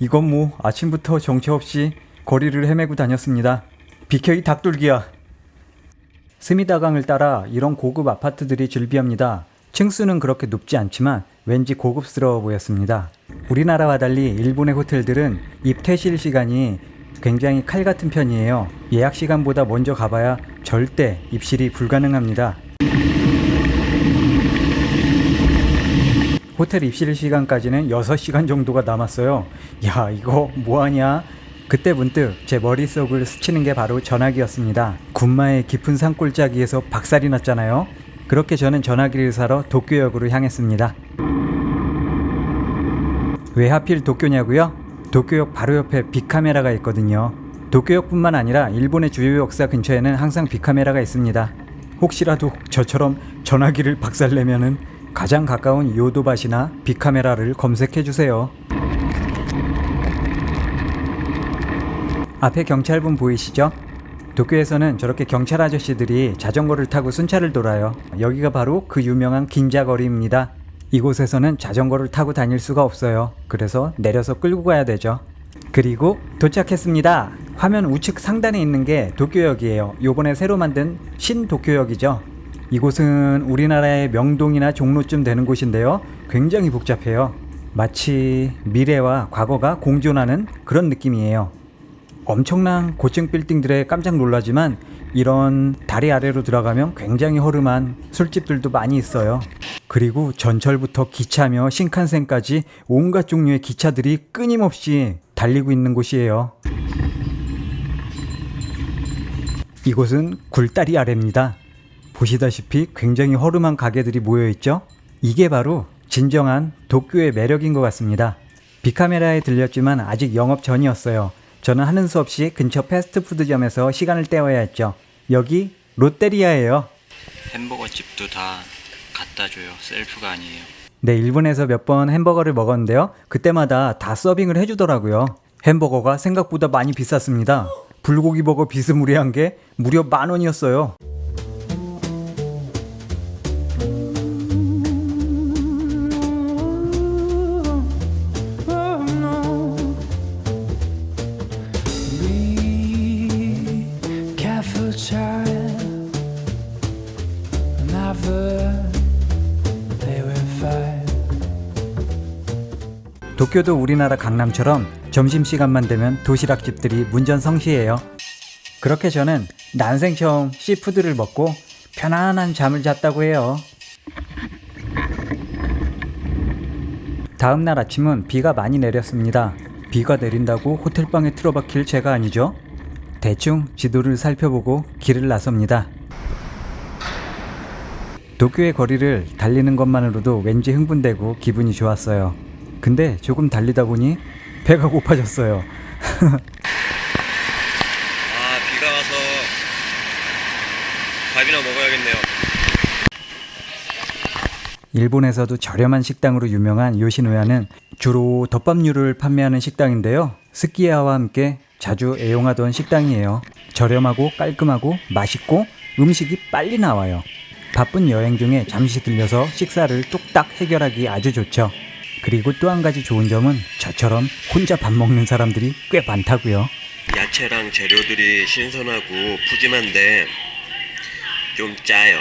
이건 뭐 아침부터 정처 없이 거리를 헤매고 다녔습니다. 비켜 이 닭돌기야. 스미다강을 따라 이런 고급 아파트들이 즐비합니다. 층수는 그렇게 높지 않지만 왠지 고급스러워 보였습니다. 우리나라와 달리 일본의 호텔들은 입퇴실 시간이 굉장히 칼 같은 편이에요. 예약 시간보다 먼저 가봐야 절대 입실이 불가능합니다. 호텔 입실 시간까지는 6시간 정도가 남았어요. 야, 이거 뭐하냐? 그때 문득 제 머릿속을 스치는 게 바로 전화기였습니다. 군마의 깊은 산골짜기에서 박살이 났잖아요. 그렇게 저는 전화기를 사러 도쿄역으로 향했습니다. 왜 하필 도쿄냐고요? 도쿄역 바로 옆에 빅카메라가 있거든요. 도쿄역뿐만 아니라 일본의 주요 역사 근처에는 항상 빅카메라가 있습니다. 혹시라도 저처럼 전화기를 박살내면은 가장 가까운 요도밭이나 빅카메라를 검색해 주세요. 앞에 경찰분 보이시죠? 도쿄에서는 저렇게 경찰 아저씨들이 자전거를 타고 순찰을 돌아요. 여기가 바로 그 유명한 긴자거리입니다. 이곳에서는 자전거를 타고 다닐 수가 없어요. 그래서 내려서 끌고 가야 되죠. 그리고 도착했습니다. 화면 우측 상단에 있는 게 도쿄역이에요. 요번에 새로 만든 신도쿄역이죠. 이곳은 우리나라의 명동이나 종로쯤 되는 곳인데요. 굉장히 복잡해요. 마치 미래와 과거가 공존하는 그런 느낌이에요. 엄청난 고층 빌딩들에 깜짝 놀라지만 이런 다리 아래로 들어가면 굉장히 허름한 술집들도 많이 있어요. 그리고 전철부터 기차며 신칸센까지 온갖 종류의 기차들이 끊임없이 달리고 있는 곳이에요. 이곳은 굴다리 아래입니다. 보시다시피 굉장히 허름한 가게들이 모여 있죠? 이게 바로 진정한 도쿄의 매력인 것 같습니다. 빅카메라에 들렸지만 아직 영업 전이었어요. 저는 하는 수 없이 근처 패스트푸드점에서 시간을 때워야 했죠. 여기 롯데리아예요. 햄버거 집도 다 갖다 줘요. 셀프가 아니에요. 네, 일본에서 몇 번 햄버거를 먹었는데요. 그때마다 다 서빙을 해주더라고요. 햄버거가 생각보다 많이 비쌌습니다. 불고기 버거 비스무리한 게 무려 만 원이었어요. 도쿄도 우리나라 강남처럼 점심시간만 되면 도시락집들이 문전성시해요. 그렇게 저는 난생 처음 시푸드를 먹고 편안한 잠을 잤다고 해요. 다음날 아침은 비가 많이 내렸습니다. 비가 내린다고 호텔방에 틀어박힐 제가 아니죠? 대충 지도를 살펴보고 길을 나섭니다. 도쿄의 거리를 달리는 것만으로도 왠지 흥분되고 기분이 좋았어요. 근데 조금 달리다 보니 배가 고파졌어요. 아 비가 와서 밥이나 먹어야겠네요. 일본에서도 저렴한 식당으로 유명한 요시노야는 주로 덮밥류를 판매하는 식당인데요. 스키야와 함께 자주 애용하던 식당이에요. 저렴하고 깔끔하고 맛있고 음식이 빨리 나와요. 바쁜 여행 중에 잠시 들려서 식사를 뚝딱 해결하기 아주 좋죠. 그리고 또 한 가지 좋은 점은 저처럼 혼자 밥 먹는 사람들이 꽤 많다고요. 야채랑 재료들이 신선하고 푸짐한데 좀 짜요.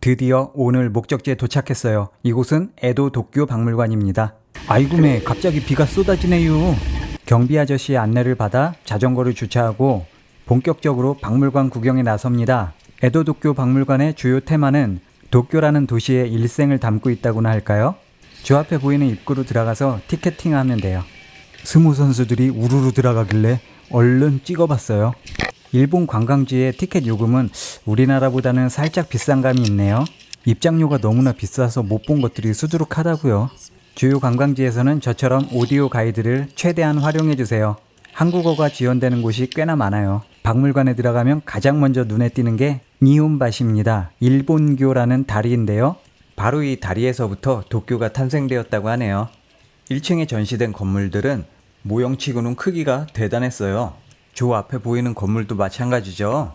드디어 오늘 목적지에 도착했어요. 이곳은 에도 도쿄 박물관입니다. 아이고매 갑자기 비가 쏟아지네요. 경비 아저씨의 안내를 받아 자전거를 주차하고 본격적으로 박물관 구경에 나섭니다. 에도 도쿄 박물관의 주요 테마는 도쿄라는 도시의 일생을 담고 있다고나 할까요? 주 앞에 보이는 입구로 들어가서 티켓팅 하면 돼요. 스모 선수들이 우르르 들어가길래 얼른 찍어봤어요. 일본 관광지의 티켓 요금은 우리나라보다는 살짝 비싼 감이 있네요. 입장료가 너무나 비싸서 못 본 것들이 수두룩하다고요. 주요 관광지에서는 저처럼 오디오 가이드를 최대한 활용해 주세요. 한국어가 지원되는 곳이 꽤나 많아요. 박물관에 들어가면 가장 먼저 눈에 띄는 게 니혼밭입니다. 일본교라는 다리인데요. 바로 이 다리에서부터 도쿄가 탄생되었다고 하네요. 1층에 전시된 건물들은 모형치고는 크기가 대단했어요. 저 앞에 보이는 건물도 마찬가지죠.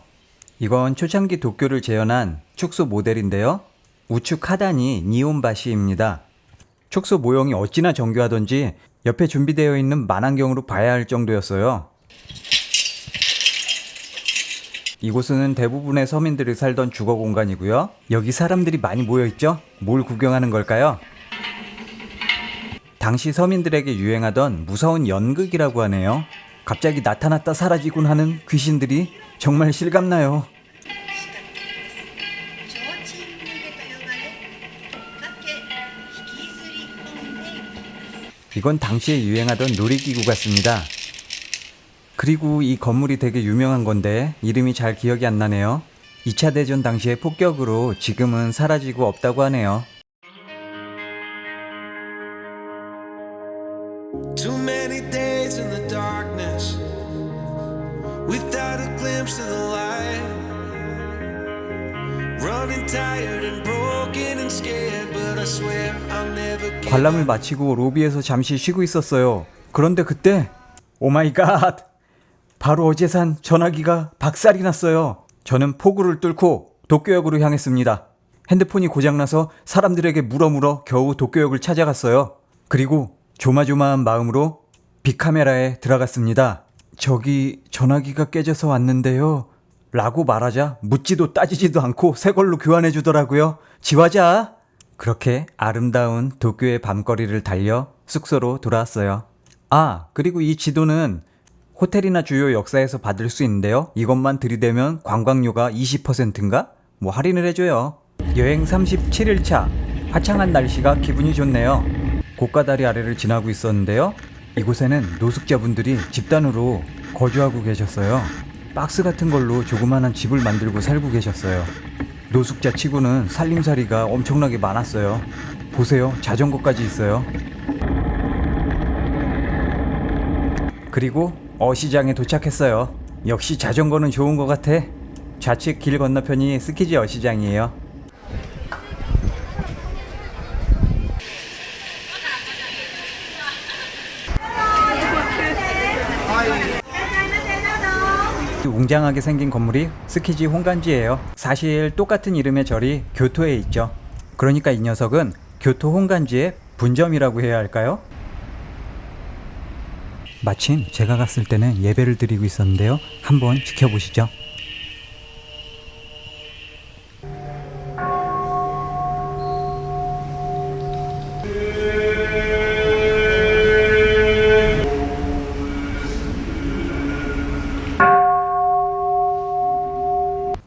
이건 초창기 도쿄를 재현한 축소 모델인데요. 우측 하단이 니온바시입니다. 축소 모형이 어찌나 정교하던지 옆에 준비되어 있는 만안경으로 봐야 할 정도였어요. 이곳은 대부분의 서민들이 살던 주거 공간이고요. 여기 사람들이 많이 모여 있죠? 뭘 구경하는 걸까요? 당시 서민들에게 유행하던 무서운 연극이라고 하네요. 갑자기 나타났다 사라지곤 하는 귀신들이 정말 실감나요. 이건 당시에 유행하던 놀이기구 같습니다. 그리고 이 건물이 되게 유명한 건데 이름이 잘 기억이 안 나네요. 2차 대전 당시의 폭격으로 지금은 사라지고 없다고 하네요. Too many days in the darkness without a glimpse of the light. Running tired and broken and scared, but I swear I'll never give 관람을 마치고 로비에서 잠시 쉬고 있었어요. 그런데 그때 오 마이 갓! 바로 어제 산 전화기가 박살이 났어요. 저는 폭우를 뚫고 도쿄역으로 향했습니다. 핸드폰이 고장나서 사람들에게 물어물어 겨우 도쿄역을 찾아갔어요. 그리고 조마조마한 마음으로 빅카메라에 들어갔습니다. 저기 전화기가 깨져서 왔는데요. 라고 말하자 묻지도 따지지도 않고 새 걸로 교환해 주더라고요. 지화자! 그렇게 아름다운 도쿄의 밤거리를 달려 숙소로 돌아왔어요. 아, 그리고 이 지도는 호텔이나 주요 역사에서 받을 수 있는데요. 이것만 들이대면 관광료가 20%인가? 뭐 할인을 해줘요. 여행 37일차. 화창한 날씨가 기분이 좋네요. 고가다리 아래를 지나고 있었는데요. 이곳에는 노숙자분들이 집단으로 거주하고 계셨어요. 박스 같은 걸로 조그마한 집을 만들고 살고 계셨어요. 노숙자 치고는 살림살이가 엄청나게 많았어요. 보세요. 자전거까지 있어요. 그리고 어시장에 도착했어요. 역시 자전거는 좋은 것 같아. 좌측 길 건너편이 스키지 어시장이에요. 웅장하게 생긴 건물이 스키지 홍간지예요. 사실 똑같은 이름의 절이 교토에 있죠. 그러니까 이 녀석은 교토 홍간지의 분점이라고 해야 할까요? 마침 제가 갔을 때는 예배를 드리고 있었는데요. 한번 지켜보시죠.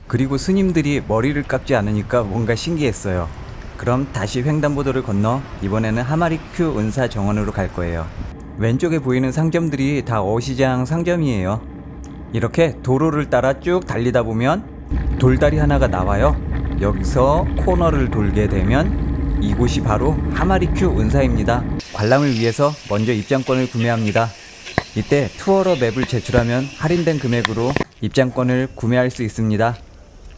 그리고 스님들이 머리를 깎지 않으니까 뭔가 신기했어요. 그럼 다시 횡단보도를 건너 이번에는 하마리큐 은사 정원으로 갈 거예요. 왼쪽에 보이는 상점들이 다 어시장 상점이에요. 이렇게 도로를 따라 쭉 달리다 보면 돌다리 하나가 나와요. 여기서 코너를 돌게 되면 이곳이 바로 하마리큐 은사입니다. 관람을 위해서 먼저 입장권을 구매합니다. 이때 투어러 맵을 제출하면 할인된 금액으로 입장권을 구매할 수 있습니다.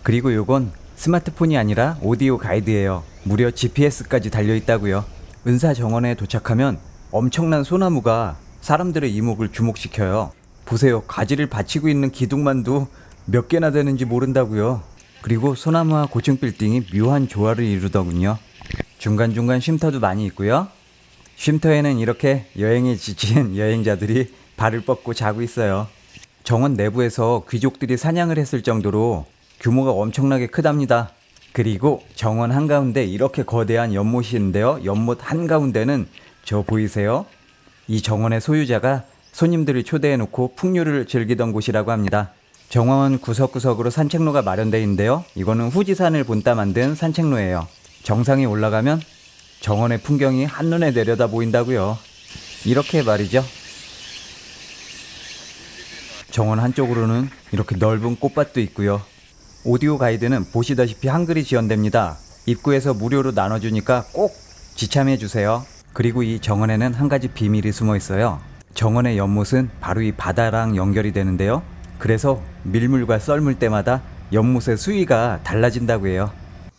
그리고 요건 스마트폰이 아니라 오디오 가이드예요. 무려 GPS까지 달려 있다고요. 은사 정원에 도착하면 엄청난 소나무가 사람들의 이목을 주목시켜요. 보세요. 가지를 받치고 있는 기둥만도 몇 개나 되는지 모른다고요. 그리고 소나무와 고층 빌딩이 묘한 조화를 이루더군요. 중간중간 쉼터도 많이 있고요. 쉼터에는 이렇게 여행에 지친 여행자들이 발을 뻗고 자고 있어요. 정원 내부에서 귀족들이 사냥을 했을 정도로 규모가 엄청나게 크답니다. 그리고 정원 한가운데 이렇게 거대한 연못이 있는데요. 연못 한가운데는 저 보이세요? 이 정원의 소유자가 손님들을 초대해 놓고 풍류를 즐기던 곳이라고 합니다. 정원 구석구석으로 산책로가 마련되어 있는데요. 이거는 후지산을 본따 만든 산책로예요. 정상에 올라가면 정원의 풍경이 한눈에 내려다 보인다고요. 이렇게 말이죠. 정원 한쪽으로는 이렇게 넓은 꽃밭도 있고요. 오디오 가이드는 보시다시피 한글이 지원됩니다. 입구에서 무료로 나눠주니까 꼭 지참해 주세요. 그리고 이 정원에는 한 가지 비밀이 숨어 있어요. 정원의 연못은 바로 이 바다랑 연결이 되는데요. 그래서 밀물과 썰물 때마다 연못의 수위가 달라진다고 해요.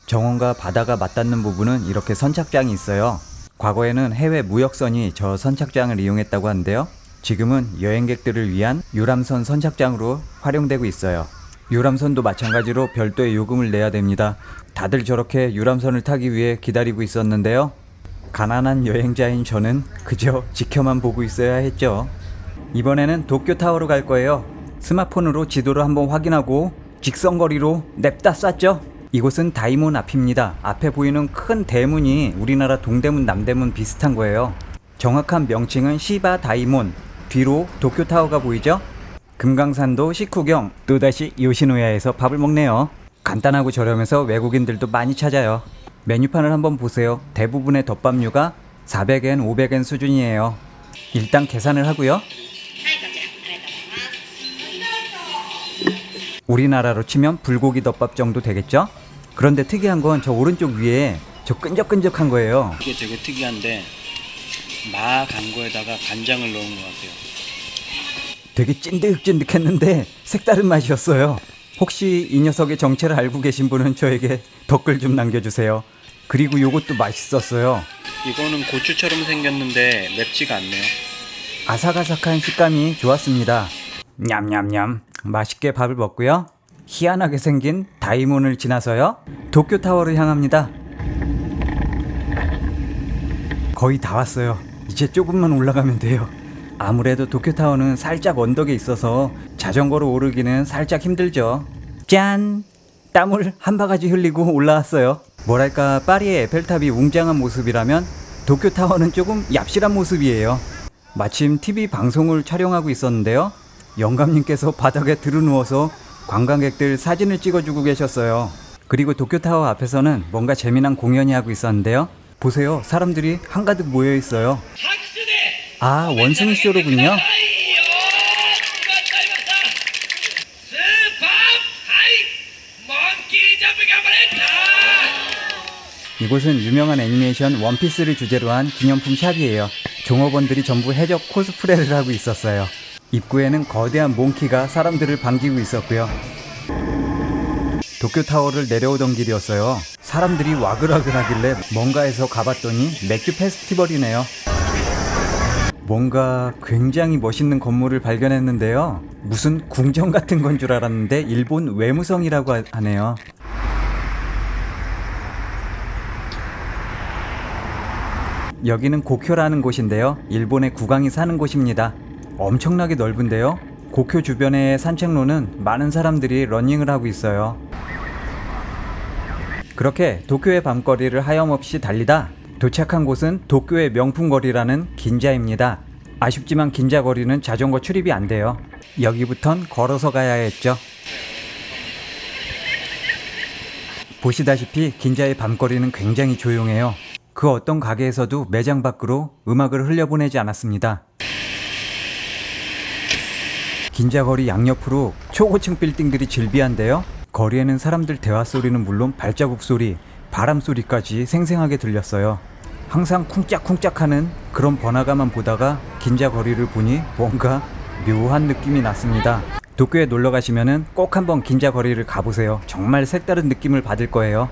정원과 바다가 맞닿는 부분은 이렇게 선착장이 있어요. 과거에는 해외 무역선이 저 선착장을 이용했다고 하는데요. 지금은 여행객들을 위한 유람선 선착장으로 활용되고 있어요. 유람선도 마찬가지로 별도의 요금을 내야 됩니다. 다들 저렇게 유람선을 타기 위해 기다리고 있었는데요. 가난한 여행자인 저는 그저 지켜만 보고 있어야 했죠. 이번에는 도쿄타워로 갈 거예요. 스마트폰으로 지도를 한번 확인하고 직선거리로 냅다 쐈죠. 이곳은 다이몬 앞입니다. 앞에 보이는 큰 대문이 우리나라 동대문, 남대문 비슷한 거예요. 정확한 명칭은 시바 다이몬. 뒤로 도쿄타워가 보이죠? 금강산도 식후경 또다시 요시노야에서 밥을 먹네요. 간단하고 저렴해서 외국인들도 많이 찾아요. 메뉴판을 한번 보세요. 대부분의 덮밥류가 400엔, 500엔 수준이에요. 일단 계산을 하고요. 우리나라로 치면 불고기 덮밥 정도 되겠죠? 그런데 특이한 건 저 오른쪽 위에 저 끈적끈적한 거예요. 이게 되게 특이한데 마 간 거에다가 간장을 넣은 것 같아요. 되게 찐득찐득했는데 색다른 맛이었어요. 혹시 이 녀석의 정체를 알고 계신 분은 저에게 댓글 좀 남겨주세요. 그리고 요것도 맛있었어요. 이거는 고추처럼 생겼는데 맵지가 않네요. 아삭아삭한 식감이 좋았습니다. 냠냠냠. 맛있게 밥을 먹고요. 희한하게 생긴 다이몬을 지나서요. 도쿄 타워를 향합니다. 거의 다 왔어요. 이제 조금만 올라가면 돼요. 아무래도 도쿄타워는 살짝 언덕에 있어서 자전거로 오르기는 살짝 힘들죠. 짠! 땀을 한 바가지 흘리고 올라왔어요. 뭐랄까 파리의 에펠탑이 웅장한 모습이라면 도쿄타워는 조금 얍실한 모습이에요. 마침 TV 방송을 촬영하고 있었는데요. 영감님께서 바닥에 들어누워서 관광객들 사진을 찍어주고 계셨어요. 그리고 도쿄타워 앞에서는 뭔가 재미난 공연이 하고 있었는데요. 보세요. 사람들이 한가득 모여 있어요. 아, 원숭이 쇼로군요. 이곳은 유명한 애니메이션 원피스를 주제로 한 기념품 샵이에요. 종업원들이 전부 해적 코스프레를 하고 있었어요. 입구에는 거대한 몽키가 사람들을 반기고 있었고요. 도쿄타워를 내려오던 길이었어요. 사람들이 와글와글하길래 뭔가 해서 가봤더니 맥주 페스티벌이네요. 뭔가 굉장히 멋있는 건물을 발견했는데요. 무슨 궁정 같은 건 줄 알았는데 일본 외무성이라고 하- 하네요. 여기는 고쿄라는 곳인데요. 일본의 국왕이 사는 곳입니다. 엄청나게 넓은데요. 고쿄 주변의 산책로는 많은 사람들이 러닝을 하고 있어요. 그렇게 도쿄의 밤거리를 하염없이 달리다 도착한 곳은 도쿄의 명품 거리라는 긴자입니다. 아쉽지만 긴자 거리는 자전거 출입이 안 돼요. 여기부턴 걸어서 가야 했죠. 보시다시피 긴자의 밤거리는 굉장히 조용해요. 그 어떤 가게에서도 매장 밖으로 음악을 흘려보내지 않았습니다. 긴자거리 양옆으로 초고층 빌딩들이 질비한데요. 거리에는 사람들 대화 소리는 물론 발자국 소리, 바람 소리까지 생생하게 들렸어요. 항상 쿵짝쿵짝하는 그런 번화가만 보다가 긴자거리를 보니 뭔가 묘한 느낌이 났습니다. 도쿄에 놀러 가시면은 꼭 한번 긴자거리를 가보세요. 정말 색다른 느낌을 받을 거예요.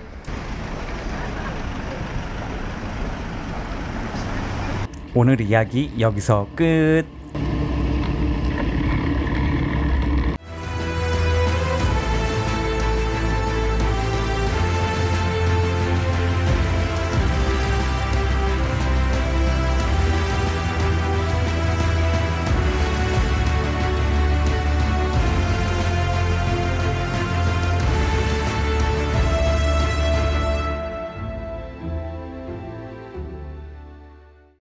오늘 이야기 여기서 끝.